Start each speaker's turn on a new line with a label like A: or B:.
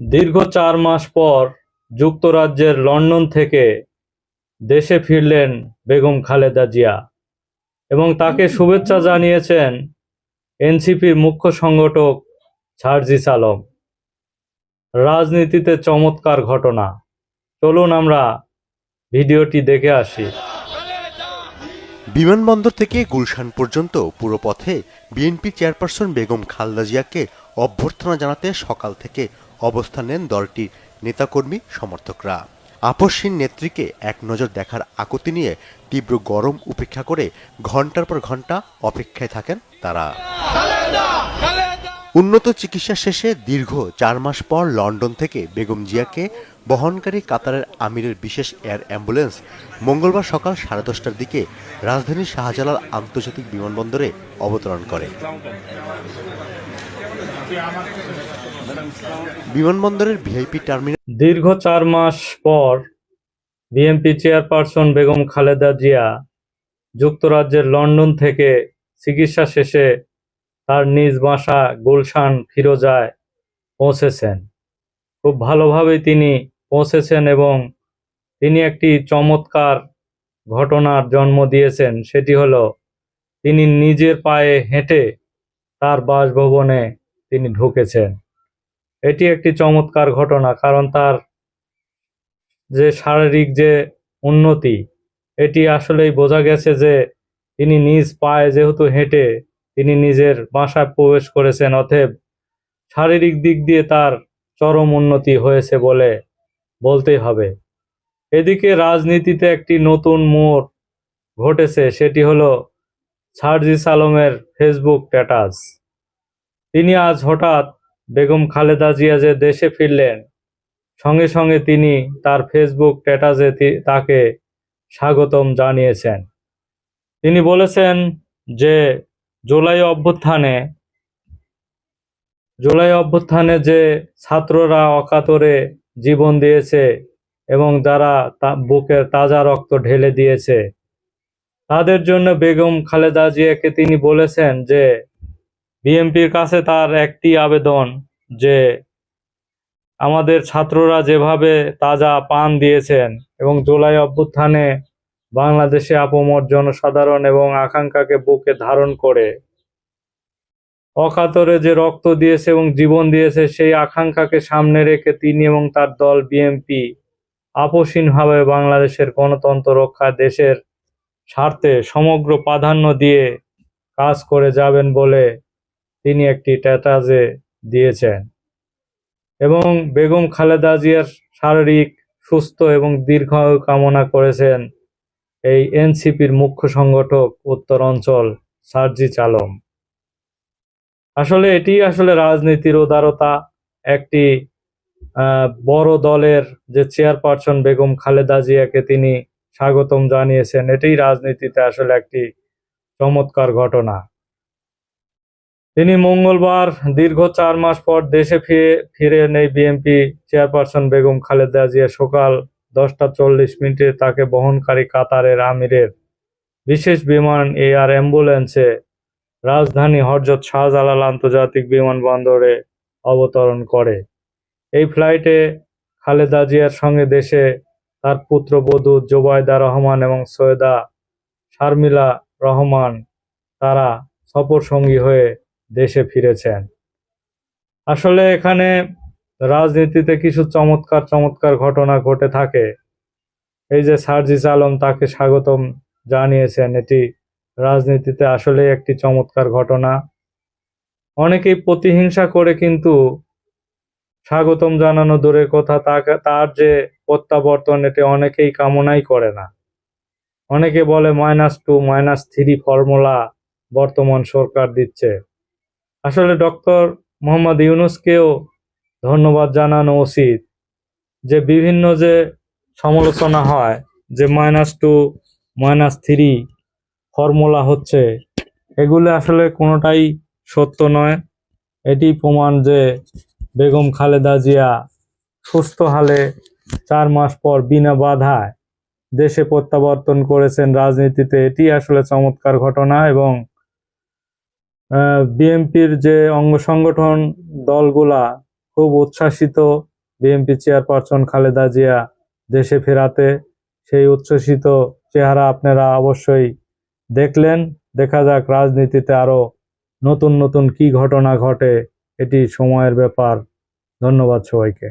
A: দীর্ঘ চার মাস পর যুক্তরাজ্যের লন্ডন থেকে দেশে ফিরলেন বেগম খালেদা জিয়া এবং তাকে শুভেচ্ছা জানিয়েছেন এনসিপির মুখ্য সংগঠক সার্জিস আলম। রাজনীতিতে চমৎকার ঘটনা। চলুন আমরা ভিডিওটি দেখে আসি।
B: বিমানবন্দর থেকে গুলশান পর্যন্ত পুরো পথে বিএনপি চেয়ারপারসন বেগম খালেদা জিয়াকে অভ্যর্থনা জানাতে সকাল থেকে অবস্থান নেন দলটির নেতাকর্মী সমর্থকরা। আপসহীন নেত্রীকে এক নজর দেখার আকুতি নিয়ে তীব্র গরম উপেক্ষা করে ঘণ্টার পর ঘণ্টা অপেক্ষায় থাকেন তারা। উন্নত চিকিৎসা শেষে দীর্ঘ চার মাস পর লন্ডন থেকে বেগম জিয়াকে বহনকারী কাতারের আমিরের বিশেষ এয়ার অ্যাম্বুলেন্স মঙ্গলবার সকাল সাড়ে দশটার দিকে রাজধানীর শাহজালাল আন্তর্জাতিক বিমানবন্দরে অবতরণ করে। বিমানবন্দরের ভিআইপি টার্মিনাল
A: দীর্ঘ চার মাস পর বিএনপি চেয়ারপারসন বেগম খালেদা জিয়া যুক্তরাজ্যের লন্ডন থেকে চিকিৎসা শেষে তার নিজ বাসা গুলশান ফিরোজায় পৌঁছেছেন। খুব ভালোভাবেই তিনি পৌঁছেছেন এবং তিনি একটি চমৎকার ঘটনার জন্ম দিয়েছেন, সেটি হলো তিনি নিজের পায়ে হেঁটে তার বাসভবনে তিনি ঢুকেছেন। এটি একটি চমৎকার ঘটনা, কারণ তার যে শারীরিক যে উন্নতি, এটি আসলেই বোঝা গেছে যে তিনি নিজ পায়ে যেহেতু হেঁটে তিনি নিজের বাসায় প্রবেশ করেছেন অথেব শারীরিক দিক দিয়ে তার চরম উন্নতি হয়েছে বলে বলতেই হবে। এদিকে রাজনীতিতে একটি নতুন মোড় ঘটেছে, সেটি হলো সার্জিস আলমের ফেসবুক স্ট্যাটাস। তিনি আজ হঠাৎ বেগম খালেদা জিয়া যে দেশে ফিরলেন, সঙ্গে সঙ্গে তিনি তার ফেসবুক স্ট্যাটাসে তাকে স্বাগতম জানিয়েছেন। তিনি বলেছেন যে, জুলাই অভ্যুত্থানে জুলাই অভ্যুত্থানে যে ছাত্ররা অকাতরে জীবন দিয়েছে এবং যারা বুকের তাজা রক্ত ঢেলে দিয়েছে, তাদের জন্য বেগম খালেদা জিয়াকে তিনি বলেছেন যে বিএনপির কাছে তার একটি আবেদন যে আমাদের ছাত্ররা যেভাবে তাজা পান দিয়েছেন এবং জুলাই অভ্যুত্থানে বাংলাদেশে আপমর জনসাধারণ এবং আকাঙ্ক্ষাকে বুকে ধারণ করে অকাতরে যে রক্ত দিয়েছে এবং জীবন দিয়েছে, সেই আকাঙ্ক্ষাকে সামনে রেখে তিনি এবং তার দল বিএনপি আপোষহীনভাবে বাংলাদেশের গণতন্ত্র রক্ষা দেশের স্বার্থে সমগ্র প্রাধান্য দিয়ে কাজ করে যাবেন বলে তিনি একটি ট্যাটাজে দিয়েছেন। এবং বেগম খালেদা জিয়ার শারীরিক সুস্থ এবং দীর্ঘ কামনা করেছেন এই এনসিপির মুখ্য সংগঠক উত্তর অঞ্চল সার্জি চালম। আসলে এটি আসলে রাজনীতির উদারতা, একটি বড় দলের যে চেয়ারপারসন বেগম খালেদা জিয়াকে তিনি স্বাগতম জানিয়েছেন, এটাই রাজনীতিতে আসলে একটি চমৎকার ঘটনা। তিনি মঙ্গলবার দীর্ঘ চার মাস পর দেশে ফিরে ফিরে নেই বিএনপি চেয়ারপারসন বেগম খালেদা জিয়া। সকাল দশটা চল্লিশ মিনিটে তাকে বহনকারী কাতারের আমিরের বিশেষ বিমান এয়ার অ্যাম্বুলেন্সে রাজধানী হরজত শাহজালাল আন্তর্জাতিক বিমানবন্দরে অবতরণ করে। এই ফ্লাইটে খালেদা জিয়ার সঙ্গে দেশে তার পুত্রবধূ জোবায়দা রহমান এবং সৈয়দা শারমিলা রহমান তারা সফর সঙ্গী হয়ে দেশে ফিরেছেন। আসলে এখানে রাজনীতিতে কিছু চমৎকার চমৎকার ঘটনা ঘটে থাকে। এই যে সার্জিস আলম তাকে স্বাগতম জানিয়েছেন, এটি রাজনীতিতে আসলে একটি চমৎকার ঘটনা। অনেকেই প্রতিহিংসা করে কিন্তু স্বাগতম জানানো দূরের কথা তার যে প্রত্যাবর্তন, এটি অনেকেই কামনাই করে না। অনেকে বলে, minus two, minus three formula বর্তমান সরকার দিচ্ছে। আসলে ডক্টর মোহাম্মদ ইউনুসকেও ধন্যবাদ জানানো উচিত যে বিভিন্ন যে সমালোচনা হয়, যে minus two minus three formula হচ্ছে, এগুলো আসলে কোনোটাই সত্য নয়। এটি প্রমাণ যে বেগম খালেদা জিয়া সুস্থ হালে চার মাস পর বিনা বাধায় দেশে প্রত্যাবর্তন করেছেন রাজনীতিতে, এটি আসলে চমৎকার ঘটনা এবং বিএনপির যে অঙ্গ সংগঠন দলগুলা খুব উচ্ছ্বাসিত, বিএনপি চেয়ারপারসন খালেদা জিয়া দেশে ফেরাতে সেই উচ্ছ্বসিত চেহারা আপনারা অবশ্যই দেখলেন। দেখা যাক রাজনীতিতে আরও নতুন নতুন কি ঘটনা ঘটে, এটি সময়ের ব্যাপার। ধন্যবাদ সবাইকে।